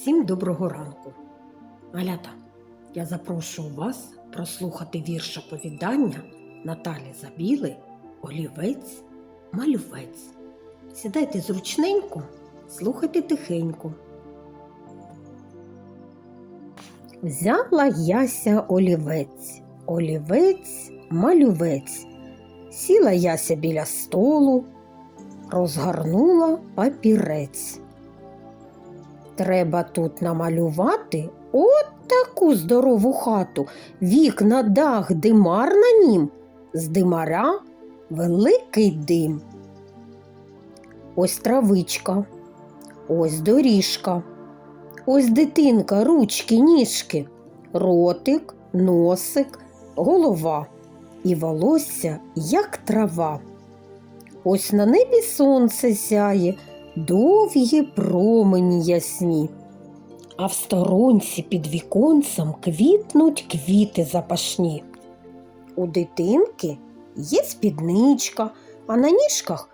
Всім доброго ранку. Малята, я запрошую вас прослухати вірш оповідання Наталі Забіли Олівець Малювець. Сідайте зручненько, слухайте тихенько. Взяла яся олівець, олівець малювець. Сіла яся біля столу, розгорнула папірець. Треба тут намалювати от таку здорову хату, вікна, дах, димар на нім, з димара великий дим. Ось травичка, ось доріжка, ось дитинка, ручки, ніжки, ротик, носик, голова і волосся, як трава. Ось на небі сонце сяє, довгі промені ясні, а в сторонці під віконцем квітнуть квіти запашні. У дитинки є спідничка, а на ніжках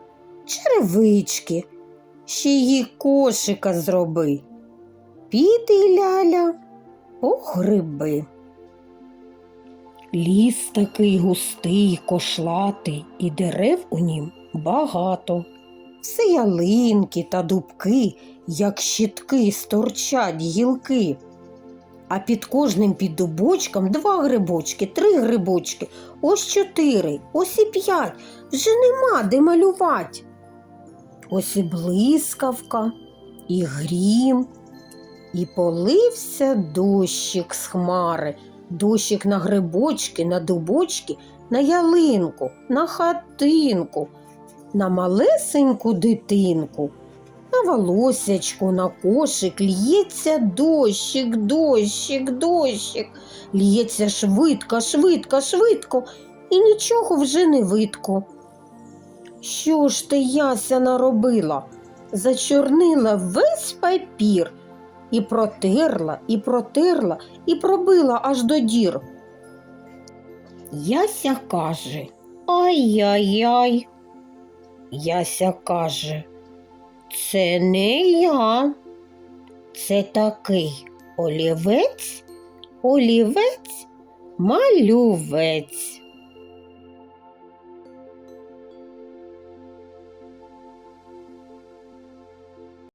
черевички. Ще її кошика зроби. Піди, ляля, по гриби. Ліс такий густий, кошлатий, і дерев у нім багато. Все ялинки та дубки, як щитки, сторчать гілки. А під кожним під дубочком два грибочки, три грибочки, ось чотири, ось і п'ять. Вже нема де малювати. Ось і блискавка, і грім, і полився дощик з хмари, дощик на грибочки, на дубочки, на ялинку, на хатинку на малесеньку дитинку. На волосячку, на кошик л'ється дощик, дощик, дощик. Л'ється швидко, швидко, швидко, і нічого вже не видко. Що ж ти, яся, наробила? Зачорнила весь папір і протерла, і протерла, і пробила аж до дір. Яся каже Ай-яй-яй. Яся каже, це не я, це такий олівець, олівець, малювець.